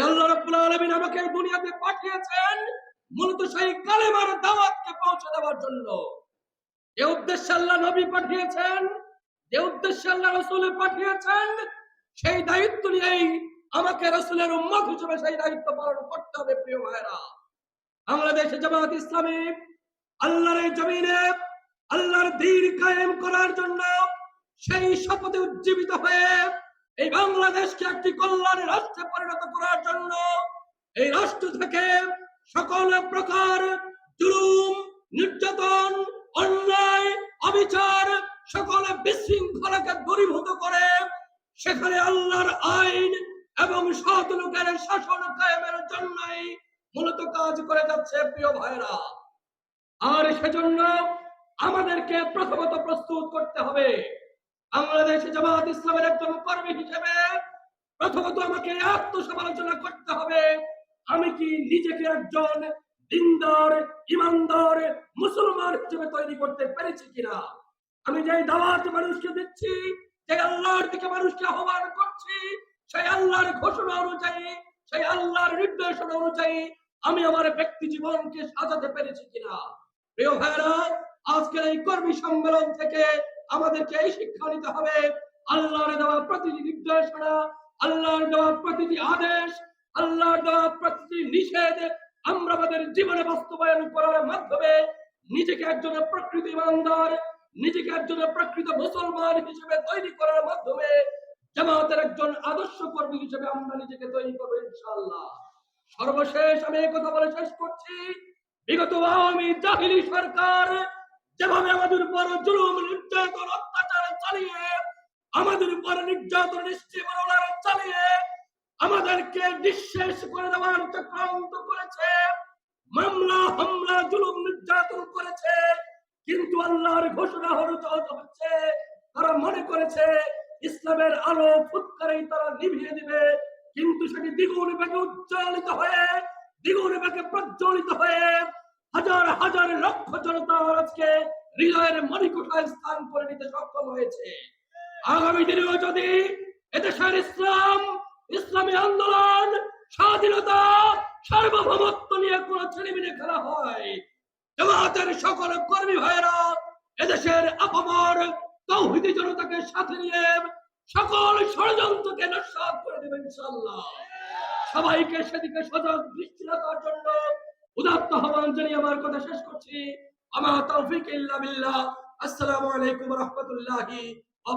আল্লাহ রাব্বুল আলামিন আমাকে এই দুনিয়াতে পাঠিয়েছেন মূলত সেই কালেমার দাওয়াতকে পৌঁছে দেওয়ার জন্য। যে উদ্দেশ্যে আল্লাহ নবী পাঠিয়েছেন, যে উদ্দেশ্যে আল্লাহ রসুল পাঠিয়েছেন, সেই দায়িত্ব নিয়েই আমাকে রসুলের উম্মত হিসেবে সেই দায়িত্ব পালন করতে হবে প্রিয় ভাইরা বাংলাদেশে জামাত ইসলামী আল্লাহর এই জমিনে আল্লাহর দিন কায়েম করার জন্য সেই শপথে উজ্জীবিত হয়ে এই বাংলাদেশকে একটি কল্যাণের রাষ্ট্রে পরিণত করার জন্য এই রাষ্ট্র থেকে সকল প্রকার জুলুম, নির্যাতন, অন্যায়, অবিচার সকল বিশৃঙ্খলাকে দূরীভূত করে সেখানে আল্লাহর আইন এবং সৎ লোকের শাসন কায়েমের জন্যই মূলত কাজ করে যাচ্ছে প্রিয় ভাইরা আর সেজন্য আমাদেরকে প্রথমত প্রস্তুত করতে হবে। বাংলাদেশে জামাত ইসলামের একজন কর্মী হিসেবে প্রথমত আমাকে আত্মসমালোচনা করতে হবে। আমি কি নিজেকে একজন দিনদার, ইমানদার, মুসলমান হিসেবে তৈরি করতে পেরেছি কিনা? আমি যে দাওয়াত মানুষকে দিচ্ছি, যে আল্লাহর দিকে মানুষকে আহ্বান করছি, সেই আল্লাহর ঘোষণা অনুযায়ী, সেই আল্লাহর নির্দেশনা অনুযায়ী আমি আমার ব্যক্তি জীবনকে সাজাতে পেরেছি কিনা? প্রিয় ভাইরা আজকের এই কর্মী সম্মেলন থেকে আমাদেরকে এই শিক্ষা নিতে হবে। আল্লাহর দেওয়া প্রতিটি নির্দেশনা আল্লাহর দেওয়া প্রতিটি আদেশ, আল্লাহর দেওয়া প্রতিটি নিষেধ আমরা আমাদের জীবনে বাস্তবায়ন করার মাধ্যমে নিজেকে একজন প্রকৃত ইমানদার, নিজেকে একজন প্রকৃত মুসলমান হিসেবে তৈরি করার মাধ্যমে জামাতের একজন আদর্শ কর্মী হিসেবে আমরা নিজেকে তৈরি করব ইনশাআল্লাহ। সর্বশেষ আমি কথা বলে শেষ করছি। বিগত আওয়ামী জাহিলি সরকার যেভাবে আমাদের উপর জুলুম, নির্যাতন, অত্যাচার চালিয়ে, আমাদের উপর নির্যাতন নিশ্চয় চালিয়ে আমাদেরকে নিঃশেষ করে দেওয়ার চক্রান্ত করেছে। মামলা, হামলা, জুলুম, নির্যাতন করেছে। কিন্তু আল্লাহর ঘোষণা হরচত হচ্ছে। তারা মনে করেছে, ইসলামের আলো ফুৎকারেই তারা নিভিয়ে দিবে। কিন্তু সেটি দ্বিগুণ বেগে উজ্জ্বলিত হয়ে, দ্বিগুণ বেগে প্রজ্বলিত হয়ে হাজার হাজার লক্ষ জনতা আজকে হৃদয়ের মণিকোঠায় স্থান করে নিতে সক্ষম হয়েছে। আগামী দিনেও যদি এদেশের ইসলাম, ইসলামী আন্দোলন, স্বাধীনতা, সার্বভৌমত্ব নিয়ে কোন ছেলেমিলে খেলা হয়, জামাতের সকল কর্মী ভাইয়েরা এদেশের আপামর তৌহিদি জনতাকে সাথে নিয়ে সকল ষড়যন্ত্রকে নস্বাত করে দেবেন ইনশাআল্লাহ। সবাইকে সেদিকে সজাগ দৃষ্টি রাখার জন্য উদাত্ত আহ্বান জানিয়ে আমার কথা শেষ করছি। আমার তৌফিক ইল্লা আসসালামু আলাইকুম রহমতুল্লাহি ওয়া